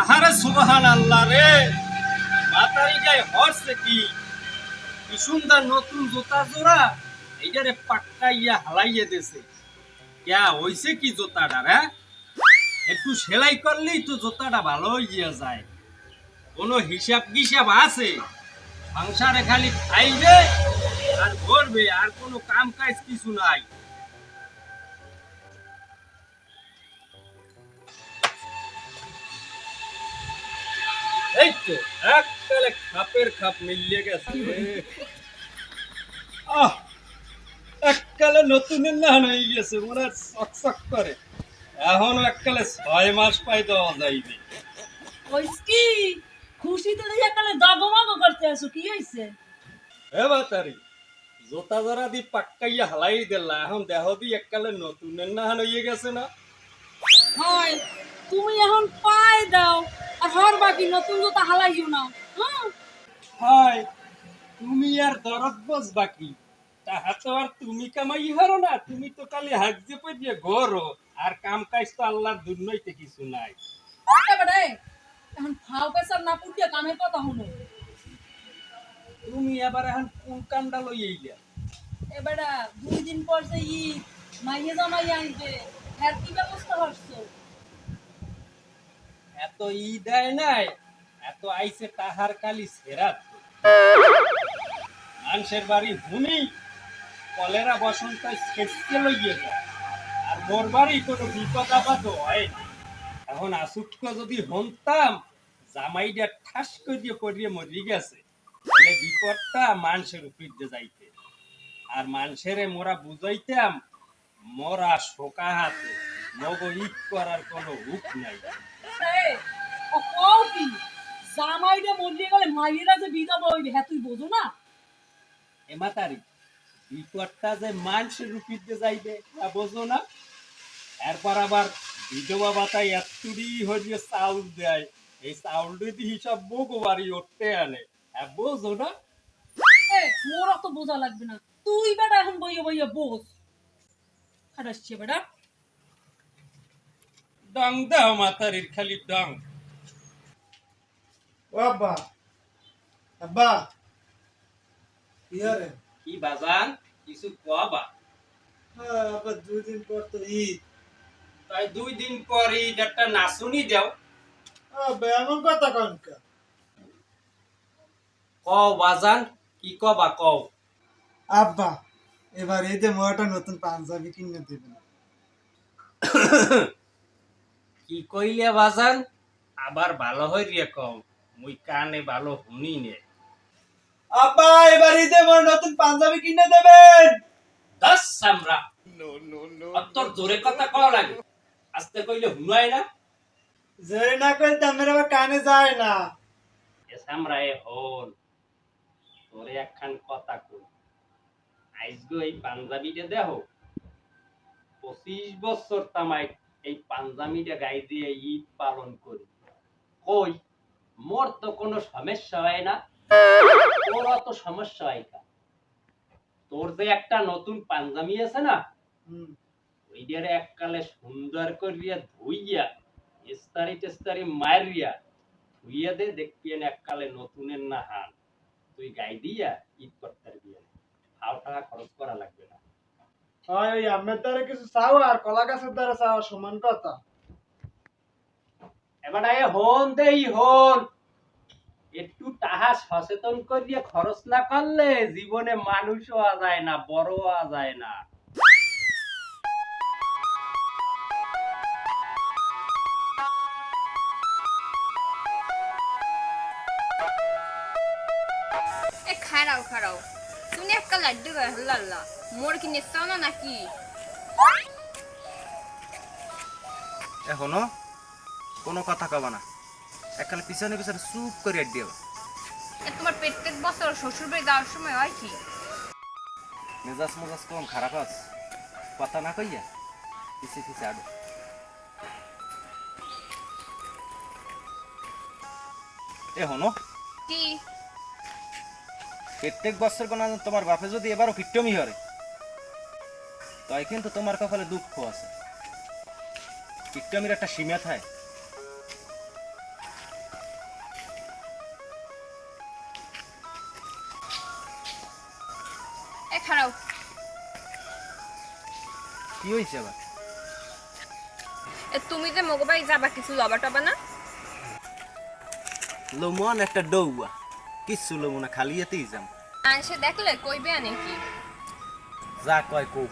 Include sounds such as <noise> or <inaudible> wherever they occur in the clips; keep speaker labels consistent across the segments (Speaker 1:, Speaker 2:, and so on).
Speaker 1: আহারে সুবহান আল্লাহ রে মাতারি গায়ে হরছে কি? কি সুন্দর নতুন জুতা জোড়া। এইটারে পাক্কাইয়া হালাইয়া দেছে। ক্যা হইছে কি জুতাটা রে? একটু সেলাই করলেই তো জুতাটা ভালো হইয়া যায়। কোনো হিসাব কিসাব আছে? সংসারে খালি খাইবে আর করবে আর কোনো কাম কাজ কিছু নাই। এই তো এককালে খাপের খাপ মিলিয়ে গেছে। আহ এককালে নতুনের না হয়ে গেছে মনে চকচক করে। এখনও এককালে ছয় মাস পাই দেওয়া যাইবে
Speaker 2: কইস কি খুশিতে দেখে কালে দগমগ করতে আসো কি হইছে?
Speaker 1: হে বাতারি জোতা জোড়া দি পাক্কাইয়া হালাই দিলা এখন দেহ দি এককালে নতুনের না হয়ে গেছে না?
Speaker 2: হয় তুমি এখন পায় দাও আর হর বাকি নতুন জুতা হালাইও না হ্যাঁ?
Speaker 1: হাই তুমি আর দরদ বস বাকি। তাহা তো আর তুমি কামাই হারো না তুমি তো খালি হাক যে দিয়ে ঘরো আর কাম কাজ তো আল্লাহর দুর্নইতে কিছু নাই।
Speaker 2: এখন ফাও পেশার না পুটিয়া কামের কথা শুনো।
Speaker 1: তুমি এবার এখন কোন কামটা লই এইলা
Speaker 2: এবারে দুই দিন পর যে ঈদ মাইয়ে জামাই আনবে হ্যার কি ব্যবস্থা হচ্ছে
Speaker 1: এত ই দেয় নাই, এত আইছে তাহার কালি সেরাত। মানুষের বাড়ি হুনি কলেরা বসন্ত ছেড়তে লইয়ে যায়, আর মোর বাড়ি কোনো বিপদ আপদ হয় এখন আসুক্ত যদি হনতাম জামাইটা ঠাস করিয়ে পড়িয়ে মরি গেছে, তাহলে বিপদটা মানুষের উপর যাইতে। আর মানুষের মোরা বুঝাইতাম, মোরা শোকা হাতে। মগ ঈদ করার কোনো হুক নাই।
Speaker 2: কি? জামাইটা গেলে মাইয়েরা যে বিধবা হইবে হ্যাঁ তুই বোঝো না?
Speaker 1: এমাতারি বিপদটা যে মানুষের দিয়ে যাইবে তা বোঝো না? এরপর আবার বিধবা এতুরি হরিয়ে চাউল দেয় এই চাউল যদি হিসাব বগো বাড়ি উঠতে আনে। হ্যাঁ বোঝো না?
Speaker 2: মোর অত বোঝা লাগবে না। তুই বেটা এখন বইয়ে বইয়ে বোঝ। বেটা।
Speaker 1: ডং দাও মাতারির খালি ডং
Speaker 3: ও আব্বা আব্বা কি হরে?
Speaker 1: কি বাজান? কিছু কবা?
Speaker 3: হ্যাঁ আব্বা দুই দিন পর তো ঈদ।
Speaker 1: তাই দুই দিন পর ঈদ একটা নাচুনি দেও।
Speaker 3: আব্বা এমন কথা কনকা
Speaker 1: কও বাজান কি কবা কও?
Speaker 3: আব্বা এবার ঈদে মোটা নতুন পাঞ্জাবি কিনে দেবেন। <coughs>
Speaker 1: কি কইলে বাজান? আবার ভালো হই রে কও মুই কানে ভালো শুনি নে।
Speaker 3: আব্বা এবার ঈদে মোর নতুন পাঞ্জাবি কিনে দেবেন।
Speaker 1: দশ সামরা। অত্তর জোরে কথা কওয়া লাগে। আস্তে কইলে হুনায় না?
Speaker 3: জোরে না করে দামের আবার কানে যায় না।
Speaker 1: এ সামরা এ হল। তোরে একখান কথা কই। আইজগো এই পাঞ্জাবিটা দেখো পঁচিশ বছর তামাই এই পাঞ্জাবিটা গাই দিয়ে ঈদ পালন করি। কই? মোর তো কোনো সমস্যা হয় না। তোর অত সমস্যা হয় কা তোর যে একটা নতুন পাঞ্জাবি আছে না। ওইটারে এককালে সুন্দর করিয়া ধুইয়া ইস্তারি টেস্তারি মারিয়া ধুইয়া দে দেখবি এককালে নতুনের না হান তুই গাই দিয়া ঈদ করতে পারবি না হাও টাকা খরচ করা লাগবে না।
Speaker 3: হয় আমের দ্বারা কিছু চাও আর কলা গাছের দ্বারা চাও, সমান কথা।
Speaker 1: এবার এ হন দেই, হন। একটু তাহা সচেতন করিয়া খরচ না করলে জীবনে মানুষ হওয়া যায় না, বড় হওয়া যায় না।
Speaker 4: একটা লাড্ডু লাল্লা। মোর কি নিশ্চয় না নাকি?
Speaker 5: এখনও কোনো কথা কবা না। এককালে পিছনে পিছনে চুপ করে আড দিও
Speaker 4: তোমার প্রত্যেক বছর শ্বশুর বাড়ি যাওয়ার সময় হয় কি?
Speaker 5: মেজাজ মেজাজ কম খারাপ আছ? কথা না কইয়া পিছে পিছে আডো এ হনো
Speaker 4: কি?
Speaker 5: প্রত্যেক বছর কোনো তোমার বাপে যদি এবারও কিট্টমি হরে তাই কিন্তু তোমার কপালে দুঃখ আছে। কিট্টমির একটা সীমা থাকে।
Speaker 4: খারাও
Speaker 5: কি হইছে আবার?
Speaker 4: তুমি যে মগবাই যাবা কিছু লবা টবা না?
Speaker 5: লোমন একটা ডৌয়া। কিচ্ছু লব না খালি এতেই যাম।
Speaker 4: আনসে দেখলে কইবে আনে কি?
Speaker 5: যা কয় কো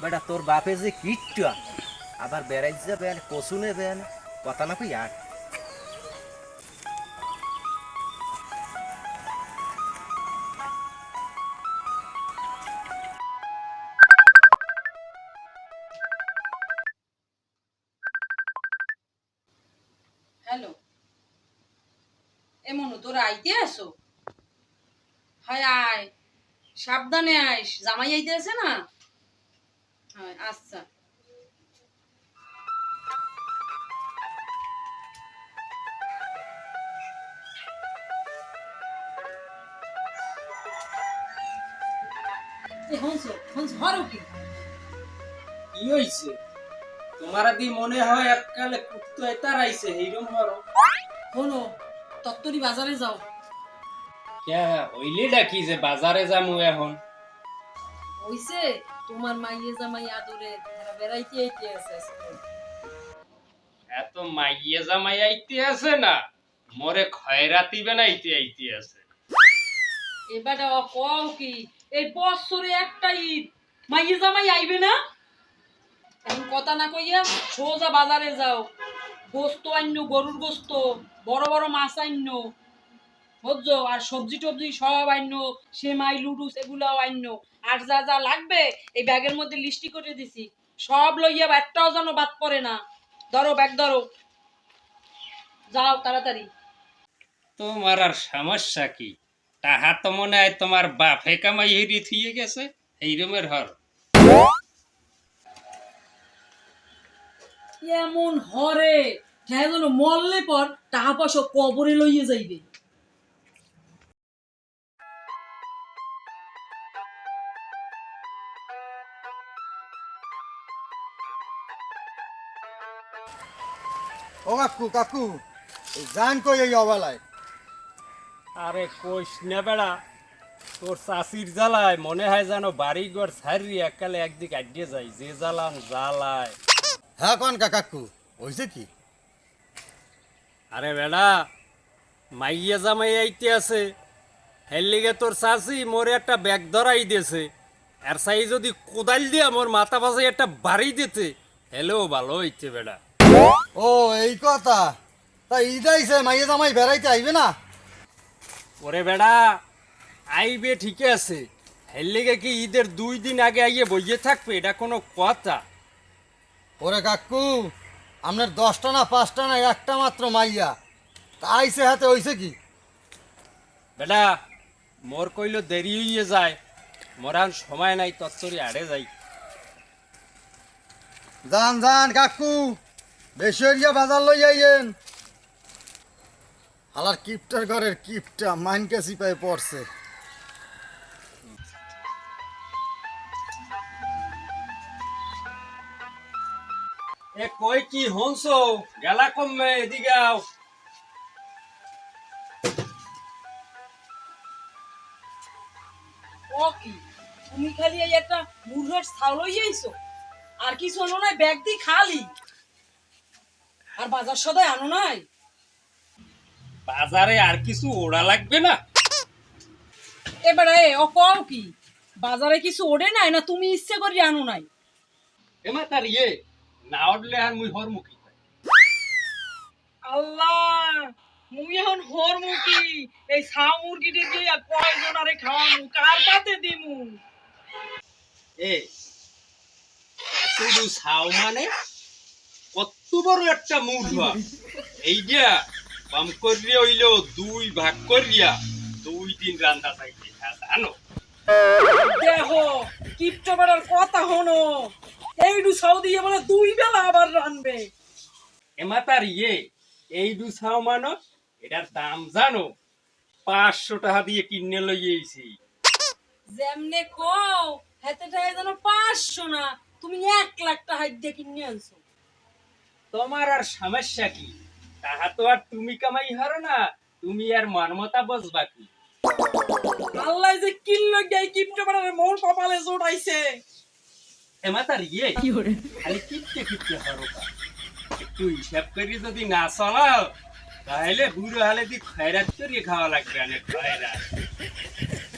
Speaker 5: বেটা তোর বাপে যে কিটটা আবার বেড়াই যাবে কচু নেবে কথা না কই আর
Speaker 2: আইতে আসো। হায় আয় সাবধানে আইস জামাই আইতে আছে না? হয় আচ্ছা। কি?
Speaker 1: হইছে? তোমার দি মনে হয় এককালে কুত্তো এতার আইছে এইরম হরো
Speaker 2: হলো তত্তরি বাজারে যাও।
Speaker 1: কে হইলে ডাকি যে বাজারে যামু এখন?
Speaker 2: হইছে তোমার মাইয়ে জামাই আদরে বেড়াইতে আইতে আছে।
Speaker 1: এত মাইয়ে জামাই আইতে আছে না মোরে খয়রাতি বানাইতে আইতে আছে।
Speaker 2: এবারে কও কি এই বছরে একটা ঈদ মাইয়ে জামাই আইবে না? এখন কথা না কইয়া সোজা বাজারে যাও। গোস্ত আইন্য গরুর গোস্ত। বড় বড় মাছ আইন্য বুঝছ আর সবজি টবজি সব আইন্য সেমাই লুডুস এগুলাও আইন্য। আর যা যা লাগবে এই ব্যাগের মধ্যে লিস্টি করে দিছি। সব লইয়া একটাও যেন বাদ পড়ে না। ধরো ব্যাগ ধরো। যাও তাড়াতাড়ি।
Speaker 1: তোমার আর সমস্যা কি? তাহা তো মনে হয় তোমার বাপে কামাই হেরি থুয়ে গেছে। এই রুমের হর
Speaker 2: এমন হরে! হ্যাঁ যেন মরলে পর টাকা পয়সা কবরে লইয়ে যাইবে।
Speaker 3: ও কাকু কাকু জান কই এই অবালায়?
Speaker 1: আরে কইস না বেড়া তোর চাষির জ্বালায় মনে হয় যেন বাড়ি ঘর ছাড়ি এককালে একদিক আডিয়ে যাই যে জ্বালান জ্বালায়।
Speaker 3: হ্যাঁ কন কা কাকু হইছে কি?
Speaker 1: আরে বেড়া মাইয়া জামাই আইতে আছে। হের লিগে তোর চাষি মোরে একটা ব্যাগ ধরাই দিয়েছে। আর সাই যদি কোদাল দিয়া মোর মাথা পাশে একটা বাড়ি দিতে। হেলেও ভালো হইতে বেড়া।
Speaker 3: ও এই কথা। তা ঈদ আইছে মাইয়ে জামাই বেড়াইতে আইবে না?
Speaker 1: ওরে বেড়া আইবে ঠিকই আছে। হের লিগে কি ঈদের দুই দিন আগে আইয়ে বইয়ে থাকবে এটা কোনো কথা।
Speaker 3: ওরে কাকু আপনার দশটা না পাঁচটা না একটা মাত্র মাইয়া। তা আইছে হাতে হইছে কি?
Speaker 1: বেটা মোর কইল দেরি হইয়ে যায় মোরান সময় নাই তৎসরি আড়ে যাই।
Speaker 3: যান যান কাকু বেশি হইয়া বাজার লই আইয়েন। হালার কিপটার ঘরের কিপটা মাইনকে সিপাই পড়ছে।
Speaker 1: এ কই কি হংস গেলা কমবে এদিকে আও।
Speaker 2: ও কি? তুমি খালি এই একটা মুরগের ছাউলই আইছো আর কি শোনো নাই ব্যাগ দি খালি। আর বাজার সদাই আনো নাই।
Speaker 1: বাজারে আর কিছু ওড়া লাগবে না?
Speaker 2: এবারে ও কও কি? বাজারে কিছু ওড়ে নাই না তুমি ইচ্ছে করি আনো নাই?
Speaker 1: এমা তার ইয়ে না উঠলে আর মুই হর মুখি
Speaker 2: আল্লাহ মুই এখন হর মুকি এই মুরগিটি দিয়ে কয়জন আরে খাওয়ামু কার পাতে দিমু?
Speaker 1: এ শুধু ছাও মানে? কত বড় একটা মুরগা। এইটা কম করিয়া হইলেও দুই ভাগ করিয়া দুই দিন রান্না চাইতে জানো?
Speaker 2: দেখো কিপটা বেড়ার কথা হনো এইটু দিয়ে মানে দুই বেলা আবার রানবে।
Speaker 1: এমা তার ইয়ে মানো এটার দাম জানো পাঁচশো টাকা দিয়ে কিনে লইয়েছি
Speaker 2: যেমনে কও হেতে টাকা যেন পাঁচশো না তুমি এক লাখ টাকা দিয়ে কিনে আনছো।
Speaker 1: তোমার আর সমস্যা কি? তাহা তো আর তুমি কামাই হারো না তুমি আর মর্মতা বসবা কি?
Speaker 2: আল্লাহ যে কিল্লো গাই কিপটে পাড়ার মোর কপালে জোড়াইছে
Speaker 1: এ মাতার ইয়ে খালি কিপটে কিপটে হরকা একটু হিসাব করে যদি না চলাও তাহলে বুড়ো হালে দি খয়রাত করিয়ে খাওয়া লাগবে অনেক খয়রাত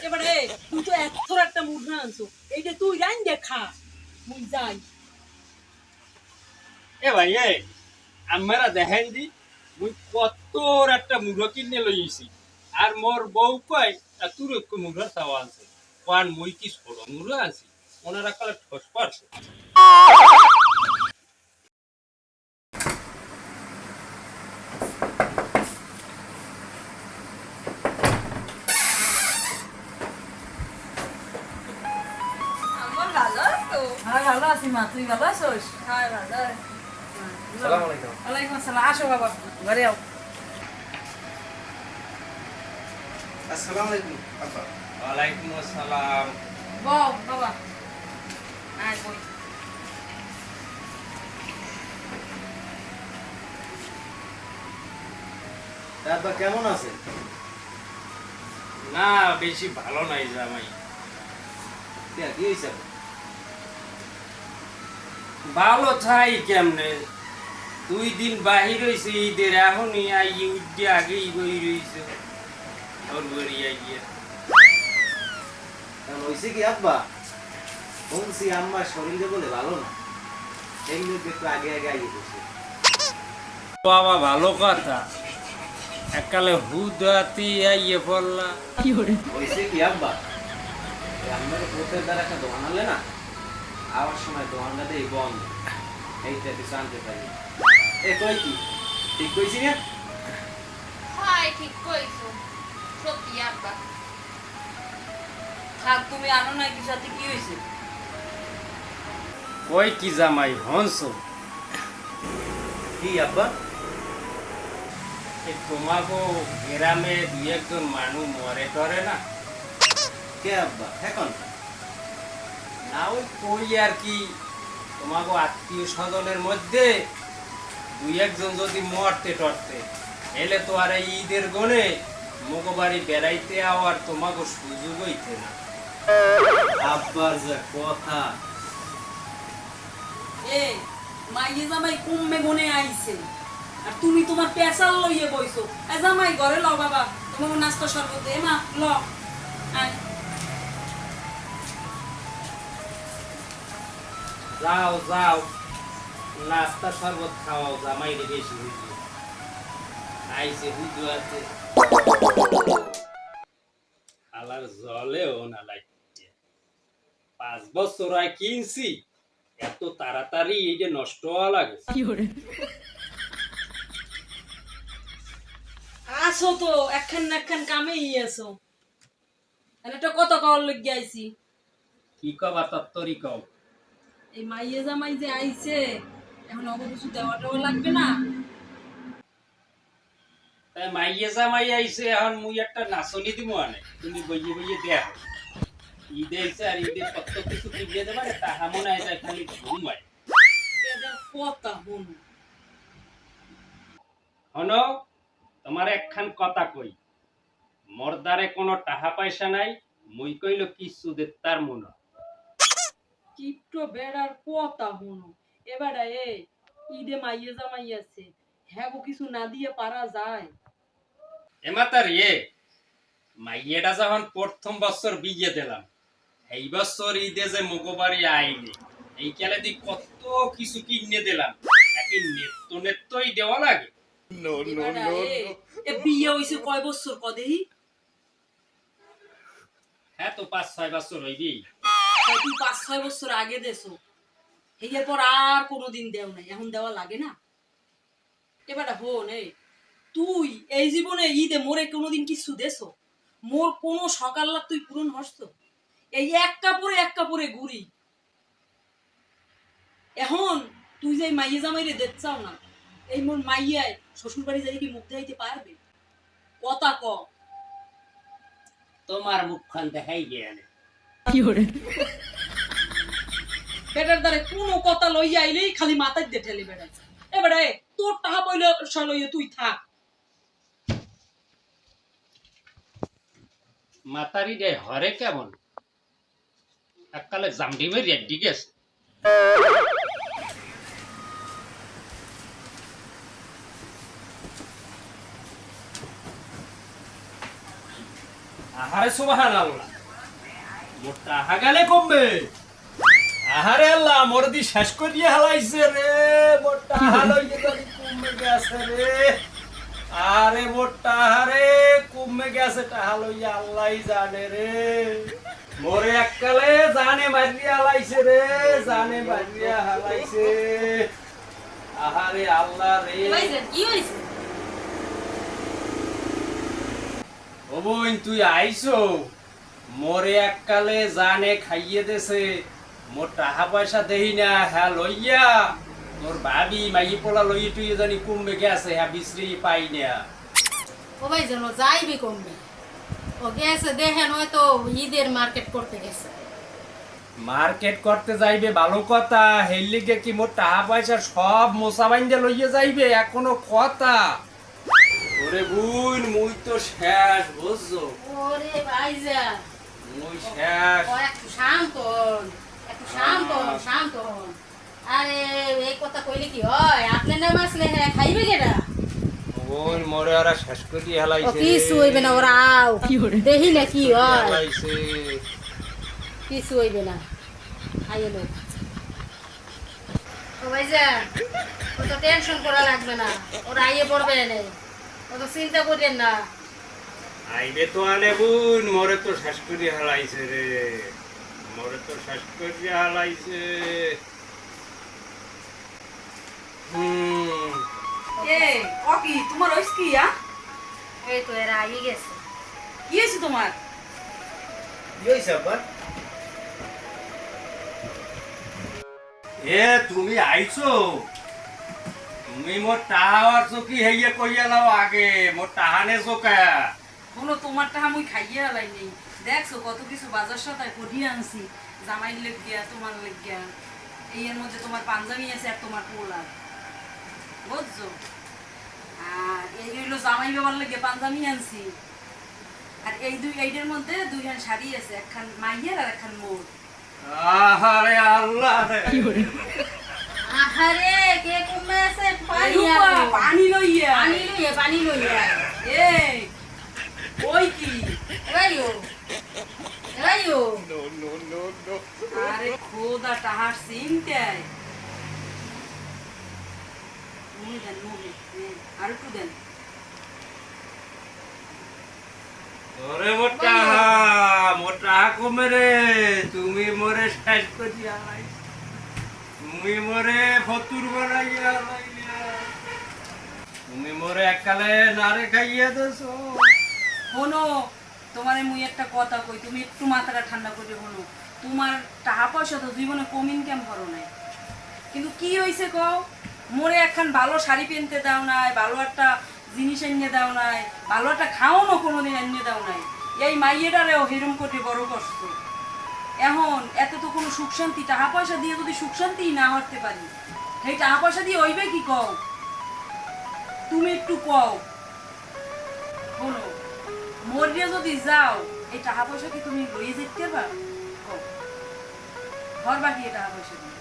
Speaker 2: এবারে তুই তো এত একটা মুড না আনছো। এইটা তুই রাইন দেখা। মুই যাই।
Speaker 1: এ ভাই এ আমরা দেখেন দি মুই কত একটা মুড়ো কিনে লইছি আর মোর বউ কয় তোর একটু মুড়ো চাওয়া আছে কারণ মুই কি ছোট মুড়ো আছি ওনারা কালে ঠোস পারছে।
Speaker 4: আমার ভালো তো
Speaker 2: হ্যাঁ ভালো আছি মা তুই ভালো আছিস?
Speaker 4: হ্যাঁ ভালো
Speaker 5: আলাইকুম।
Speaker 2: ওয়ালাইকুম আসসালাম। আসো বাবা ঘরে আও।
Speaker 5: আসসালামু আলাইকুম আব্বা।
Speaker 1: ওয়ালাইকুম আসসালাম।
Speaker 2: বাবা। আয় বই
Speaker 5: তা কেমন আছে?
Speaker 1: না বেশি ভালো নাই জামাই।
Speaker 5: কি
Speaker 1: ভালো থাই কেমনে? দুই দিন বাহির হয়েছে ঈদের এখনই আই উঠে আগেই বই রয়েছে ওর বাড়ি আইয়া।
Speaker 5: কারণ হইছে কি আব্বা? বলছি আম্মার শরীরে বলে ভালো না। এগুলো একটু আগে আগে আগে বসে।
Speaker 1: বাবা ভালো কথা। একালে হুদাতি আইয়ে পড়লা।
Speaker 5: হইছে কি আব্বা? এই আম্মার পোতের দ্বারা একটা দোকান আনলে না আবার সময় দোকানটা দেই বন্ধ। এইটা কিছু আনতে পারি। এ কই কি ঠিক কইছি না?
Speaker 4: হ্যাঁ ঠিক কইছো। সত্যি আব্বা।
Speaker 2: থাক তুমি আনো না কি সাথে? কি হয়েছে
Speaker 1: কই কি জামাই হংস
Speaker 5: কি আব্বা?
Speaker 1: তোমাকে গ্রামে দুই একজন মানুষ মরে টরে না।
Speaker 5: কে আব্বা? এখন?
Speaker 1: না ওই কই আর কি? তোমাকে আত্মীয় স্বজনের মধ্যে দুই একজন যদি মরতে টরতে এলে তো আর এই ঈদের গনে মুগো বাড়ি বেড়াইতে আওয়ার তোমাকে সুযোগ হইতে না।
Speaker 5: আব্বার যা কথা
Speaker 2: এ, মাইয়ে জামাই কমবে গুনে আইছে। আর তুমি তোমার লইয়ে বইছো। এ জামাই ঘরে লও বাবা তোমার নাস্তা শরবত দে, মা ল
Speaker 1: যাও যাও। নাস্তা খাওয়াও, জামাই রে বেশি হইছে। আইছে, বুঝু আছে। আলার জলেও না লাগছে। পাঁচ বছর আয় কিনছি। এত তাড়াতাড়ি এই যে নষ্ট হওয়া লাগে।
Speaker 2: আসো তো একখান না একখান কামেই আসো। আর একটা কত কল লগে আইছি?
Speaker 1: কি কবা তত্তরি কও?
Speaker 2: এই মাইয়ে জামাই যে আইছে এখন অত কিছু দেওয়াটাও লাগবে না।
Speaker 1: তাই মাইয়ে জামাই আইছে এখন মুই একটা নাচনি দিব আনে। তুমি বইয়ে বইয়ে দেয়া। ঈদে আইছে আর ঈদে কত কিছু কিনে দেবা তাহা মনে হয় যায় খালি ঘুমায়।
Speaker 2: এদের কথা হনু
Speaker 1: হনো তোমার একখান কথা কই। মর্দারে কোনো টাকা পয়সা নাই মুই কইল কিচ্ছু দে তার মনে।
Speaker 2: কিপটো বেড়ার কথা হনু। এবারে এ ঈদে মাইয়ে জামাই আছে হ্যাঁ গো কিছু না দিয়ে পারা যায়।
Speaker 1: এমাতার ইয়ে মাইয়েটা যখন প্রথম বছর বিয়ে দিলাম এই বছর ঈদে যে মুগোবাড়ি আইনি এই কেলে দি কত কিছু কিনে দিলাম। একই নেত্য নেত্যই দেওয়া লাগে।
Speaker 2: এ বিয়ে হইছে কয় বছর কদেহি
Speaker 1: হ্যাঁ তো পাঁচ ছয় বছর হইবি।
Speaker 2: তুই পাঁচ ছয় বছর আগে দেছো। এর পর আর কোনোদিন দেও নাই। এখন দেওয়া লাগে না। এবারে হন এই তুই এই জীবনে ঈদে মোরে কোনোদিন কিছু দেছো? মোর কোনো সকাল লাগ তুই পূরণ হস তো? এই এক কাপড়ে এক কাপড়ে ঘুরি। এখন তুই যে মাইয়ে জামাইরে দেখছাও না এই মোর মাইয়ায় শ্বশুর বাড়ি যাই কি মুখ দেখাইতে পারবে? কথা ক।
Speaker 1: তোমার মুখখান দেখাই গিয়ে
Speaker 2: বেটার দ্বারে কোনো কথা লইয়া আইলেই খালি মাথায় দিয়ে ঠেলে বেড়াচ্ছে এবারে তোর টাকা পইলে সলইয়ে তুই থাক।
Speaker 1: মাতারি রে হরে কেমন? এককালে জামডিমে রেড্ডি গেছে। আহারে সুবাহান আল্লাহ মোটা হাগালে কমবে। আহারে আল্লাহ মোর দি শেষ করিয়ে হালাইছে রে। মোটা হালাইয়ে যদি কমবে গেছে রে। আরে মোটা হারে কমবে গেছে টাহা লইয়া আল্লাহ জানে রে। মোরে এককালে জানে মারিয়া হালাইছে রে জানে মারিয়া হালাইছে। আহারে আল্লাহ রে।
Speaker 2: কি
Speaker 1: ও বোন তুই আইছো মোরে এককালে জানে খাইয়ে দেছে। মোর টাকা পয়সা দেহি না হ্যাঁ লইয়া। তোর ভাবি মাই পোলা লইয়ে তুই জানি কমবে গেছে হ্যাঁ বিশ্রি পাই না।
Speaker 6: ও ভাই যেন যাইবি কমবে। ও গেছে দেখেন হয়তো ঈদের মার্কেট করতে গেছে।
Speaker 1: মার্কেট করতে যাইবে ভালো কথা। হেললিগে কি মোর টাকা পয়সা সব মোসা বাইন্দে লইয়ে যাইবে? এখনও কথা। ওরে বুন মুই তো শেষ বুঝছ?
Speaker 6: ওরে ভাইজান
Speaker 1: মুই শেষ।
Speaker 6: ও একটু শান্ত হন, একটু শান্ত হন, শান্ত হন। আরে এই কথা কইলে কি হয়? আপনি না মাসলে হ্যাঁ খাইবে কেটা
Speaker 1: বোন মোরে ওরা শেষ করি হেলাইছে
Speaker 6: কিছু হইবে না ওরা আও। দেখি না কি হয়। কিছু হইবে না। আইয়ে লোক ও ভাইজান অত টেনশন করা লাগবে না। ওরা আইয়ে পড়বে না অত চিন্তা করেন না।
Speaker 1: আইবে তো আনে বুন মোরে তো শেষ করি হালাইছে রে। মোরে তো শেষ করি হালাইছে। হুম।
Speaker 2: এ অকি তোমার ওইস কি আ?
Speaker 6: এই তো এরা আইয়ে গেছে।
Speaker 2: কি হয়েছে তোমার?
Speaker 1: এ তুমি আইছো? তুমি মোর টাহার চকি হেইয়ে কইয়া নাও আগে মোর টাহানে চোকা
Speaker 2: বলো তোমার টাকা মুই খাইয়ে হালাই নেই। দেখছ কত কিছু বাজার সাথে করিয়ে আনছি। জামাই লেগিয়া তোমার লেগিয়া। এই এর মধ্যে তোমার পাঞ্জাবি আছে আর তোমার পোলার। বুঝছ? আর এই হইল জামাই বাবার লেগে পাঞ্জাবি আনছি। আর এই দুই এইটার মধ্যে দুইখান শাড়ি আছে একখান মাইয়ের আর একখান মোর
Speaker 1: আহারে আল্লাহ রে।
Speaker 6: আহারে কে কমে আছে? পানি
Speaker 2: পানি লইয়া।
Speaker 6: পানি লইয়ে পানি লইয়ে।
Speaker 2: এই ওই কি?
Speaker 6: এবাইও এবাইও
Speaker 2: আরে খোদা তাহার চিন্তায় মুই দেন আর একটু দেন
Speaker 1: ওরে মোর টাহা কমে রে তুমি মোরে শেষ করি তুমি মোরে ফতুর তুমি মোরে এককালে নারে খাইয়া দেছো।
Speaker 2: শোনো তোমার মুই একটা কথা কই তুমি একটু মাথাটা ঠান্ডা করে শোনো তোমার টাকা পয়সা তো জীবনে কম ইনকাম করো নাই। কিন্তু কি হয়েছে কও? মোরে একখান ভালো শাড়ি কিনতে দাও নাই, ভালো একটা জিনিস এনে দাও নাই, ভালো একটা খাওয়ানো কোনোদিন এনে দাও নাই। এই মাইয়েটারেও হেরম করে বড় কষ্ট এখন এত তো কোনো সুখ শান্তি, টাকা পয়সা দিয়ে যদি সুখ শান্তি না হতে পারি, সেই টাকা পয়সা দিয়ে হইবে কি কও? তুমি একটু কও। শোনো মরিয়া যদি যাও, এই টাকা পয়সা কি তুমি লইয়ে যেতে কও। ঘর বাকি টাকা পয়সা দিয়ে।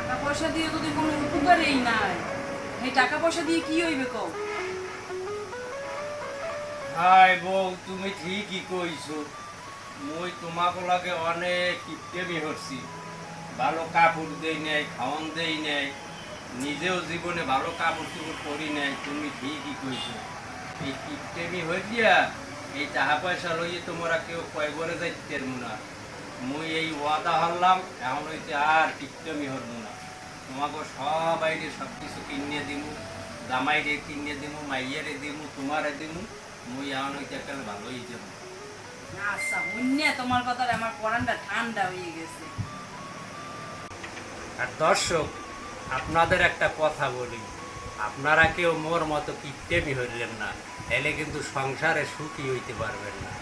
Speaker 2: টাকা পয়সা দিয়ে যদি কোনো উপকারেই নাই। এই টাকা পয়সা দিয়ে কি হইবে কও?
Speaker 1: হাই বউ, তুমি ঠিকই কইছো। মই তোমাকে লাগে অনেক কিপ্টেমি হচ্ছি ভালো কাপড় দেই নাই খাওয়ান দেই নাই, নিজেও জীবনে ভালো কাপড় চোপড় করি নাই, তুমি ঠিকই কইছো। এই কিপ্টেমি দিয়া এই টাকা পয়সা লইয়ে তোমরা কেউ কয় বলে যাইতে না। মুই এই ওয়াদা হরলাম এখন হইতে আর কিপ্টেমি হরবো না। তোমাকে সবাই সব কিছু কিনে দিমু জামাইরে কিনে দিমু মাইয়ারে দিমু তোমারে দিমু মুই এখন হইতে একটা ভালোই যাব
Speaker 2: আচ্ছা অন্য তোমার কথা আমার পরানটা ঠান্ডা হয়ে গেছে।
Speaker 1: আর দর্শক আপনাদের একটা কথা বলি। আপনারা কেউ মোর মতো কিপ্টেমি হইলেন না এলে কিন্তু সংসারে সুখী হইতে পারবেন না।